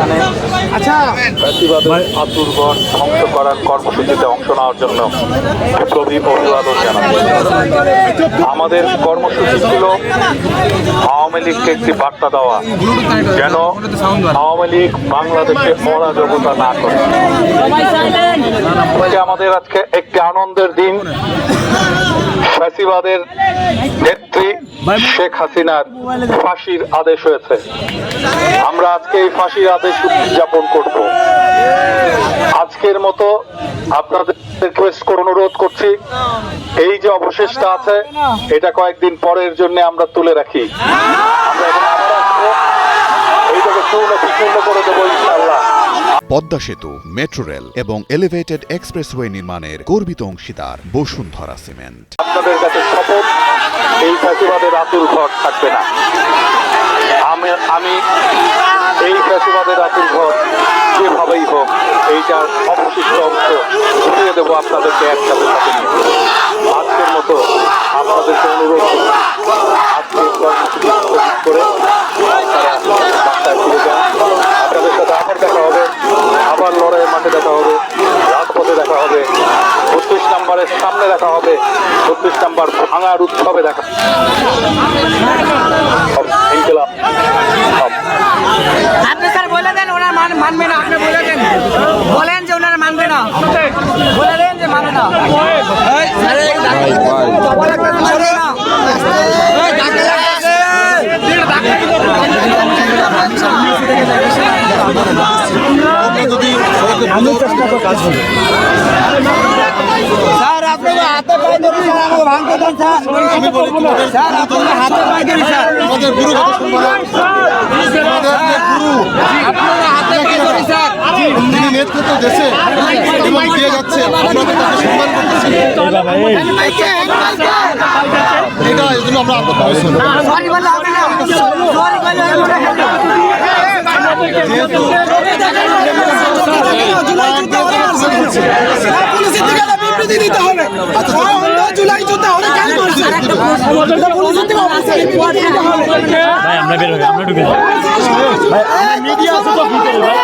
এখানে। আচ্ছা। ফ্যাসিবাদের আতুরঘর ধ্বংস করার কর্মসূচিতে অংশ নেওয়ার জন্য বিপ্লবী অভিবাদন জানাব আমাদের কর্মসূচি ছিল আওয়ামী লীগকে একটি বার্তা দেওয়া, যেন আওয়ামী লীগ বাংলাদেশে অরাজকতা না করে। আমাদের আজকে একটি আনন্দের দিন। ফ্যাসিবাদের নেত্রী শেখ হাসিনার ফাঁসির আদেশ হয়েছে। আমরা আজকে এই ফাঁসির আদেশ উদযাপন করব। আজকের মতো আপনাদের রিকোয়েস্ট করে অনুরোধ করছি, এই যে অবশেষটা আছে, এটা কয়েকদিন পরের জন্য আমরা তুলে রাখি। পদ্মা সেতু, মেট্রো রেল এবং এলিভেটেড এক্সপ্রেসওয়ে নির্মাণের গর্বিত অংশীদার বসুন্ধরা সিমেন্ট। আপনাদের কাছে শপথ, এই ফ্যাসিবাদের আতুর ঘর থাকবে না। আমি আমি এই ফ্যাসিবাদের আতুর ঘর যেভাবেই হোক এইটার অবশিষ্ট অংশ ঘুরিয়ে দেবো আপনাদেরকে একসাথে সাথে আজকের মতো আপনাদেরকে অনুরোধ করি আজকে কর্মসূচি স্থগিত করে আপনারা বাসায় ফিরে যান আপনাদের সাথে আবার দেখা হবে আবার লড়াইয়ের মাঠে দেখা হবে রাজপথে দেখা হবে বত্রিশ নাম্বারের সামনে দেখা হবে। বত্রিশ নাম্বার ভাঙার উৎসবে দেখা আপনি স্যার বলে দেন ওনার মান মানবে না আপনি বলে দেন। বলেন যে ওনারা মানবে না। বলে দেন যে মানবে না। মানবে না। স্যার আপনাকে হাতে পায়ে ধরি স্যার আমাকে ভাঙতে দেন স্যার। স্যার আপনাকে হাতে পায়ে ধরি স্যার। আমাদের গুরু আপনাকে হাতে পায়ে ধরি স্যার। যিনি নেতৃত্ব দেশে এবং দিয়ে যাচ্ছে। তো তাকে সম্মান করতেছি এটা এই জন্য আমরা পাবো সরি বলে সরি বলে হবে যেহেতু পুলিশের দিকে বিবৃতি দিতে হবে। জুলাই যুদ্ধে অনেক গাড়ি মারছে পুলিশের থেকে অবশ্যই বিবৃতি দিতে হবে। ভাই আমরা বের হই আমরা ঢুকে যাই মিডিয়া আছে তো ভিতরে ভাই।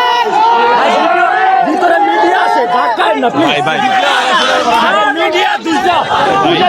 ভিতরে মিডিয়া আছে ঢাকায় না ভাই ভাই। মিডিয়া দুইটা। দুইটা